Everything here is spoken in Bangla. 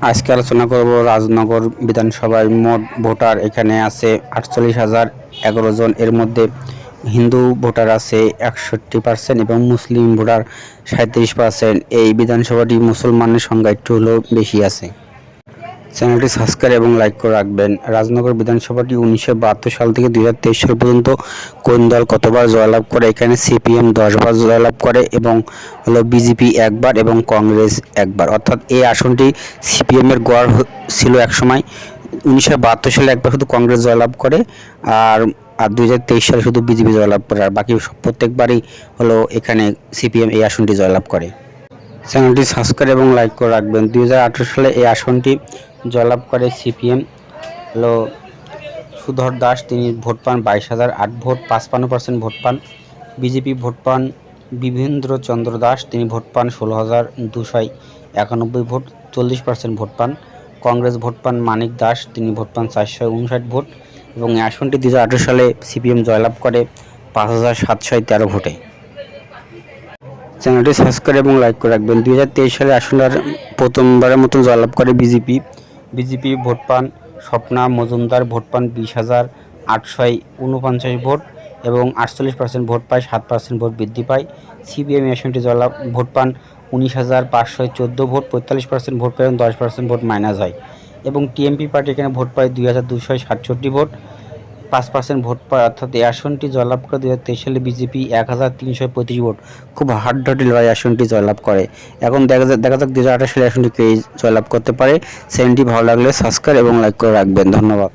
আজকে আলোচনা করব রাজনগর বিধানসভায় মোট ভোটার এখানে আছে আটচল্লিশ হাজার এগারো জন। এর মধ্যে হিন্দু ভোটার আছে একষট্টি পার্সেন্ট এবং মুসলিম ভোটার সাঁত্রিশ পার্সেন্ট। এই বিধানসভাটি মুসলমানের সংখ্যা একটু হলেও বেশি আছে। চ্যানেলটি সাবস্ক্রাইব এবং লাইক করে রাখবেন। রাজনগর বিধানসভাটি উনিশশো বাহাত্তর সাল থেকে দুই হাজার তেইশ সাল পর্যন্ত কোন দল কতবার জয়লাভ করে? এখানে সিপিএম দশবার জয়লাভ করে এবং হলো বিজেপি একবার এবং কংগ্রেস একবার। অর্থাৎ এই আসনটি সিপিএমের গড় ছিল একসময়। উনিশশো বাহাত্তর সালে একবার শুধু কংগ্রেস জয়লাভ করে আর আর দুই হাজার তেইশ সালে শুধু বিজেপি জয়লাভ করে আর বাকি প্রত্যেকবারই হলো এখানে সিপিএম এই আসনটি জয়লাভ করে। চ্যানেলটি সাবস্ক্রাইব এবং লাইক করে রাখবেন। দুই হাজার আঠেরো সালে এই আসনটি জয়লাভ করে সিপিএম। হলো সুধর দাস, তিনি ভোট পান বাইশ হাজার। আট ভোট, পাঁচপান্ন পার্সেন্ট ভোট পান। বিজেপি ভোট পান বিভেন্দ্র চন্দ্র দাস, তিনি ভোট পান ষোলো হাজার দুশো একানব্বই ভোট, চল্লিশ পার্সেন্ট ভোট পান। কংগ্রেস ভোট পান মানিক দাস, তিনি ভোট পান চারশো উনষাট ভোট। এবং এই আসনটি দু হাজার আঠেরো সালে সিপিএম জয়লাভ করে পাঁচ হাজার সাতশো তেরো ভোটে। চ্যানেলটি সাবস্ক্রাইব এবং লাইক করে রাখবেন। দু হাজার তেইশ সালে আসলে প্রথমবারের মতন জয়লাভ করে বিজেপি। বিজেপি ভোট পান স্বপ্না মজুমদার, ভোট পান বিশ হাজার আটশো উনপঞ্চাশ ভোট এবং আটচল্লিশ পার্সেন্ট ভোট পায়, সাত পার্সেন্ট ভোট বৃদ্ধি পায়। সিপিএম আসনটি জলা ভোট পান উনিশ হাজার পাঁচশো চোদ্দ ভোট, পঁয়তাল্লিশ পার্সেন্ট ভোট পায় এবং দশ পার্সেন্ট ভোট মাইনাস হয়। এবং টিএমপি পার্টি এখানে ভোট পায় দুই হাজার দুশো সাতষট্টি ভোট। পাঁচ পার্সেন্ট ভোট পায়, অর্থাৎ এই আসনটি জয়লাভ করে দু হাজার তেইশ সালে বিজেপি এক হাজার তিনশো পঁয়ত্রিশ ভোট। খুব হাড্ডাহাড্ডি লড়াই আসনটি জয়লাভ করে। এখন দেখা যাক দেখা যাক দু হাজার আঠাশ সালে আসনটি কে জয়লাভ করতে পারে। চ্যানেলটি ভালো লাগলে সাবস্ক্রাইব এবং লাইক করে রাখবেন। ধন্যবাদ।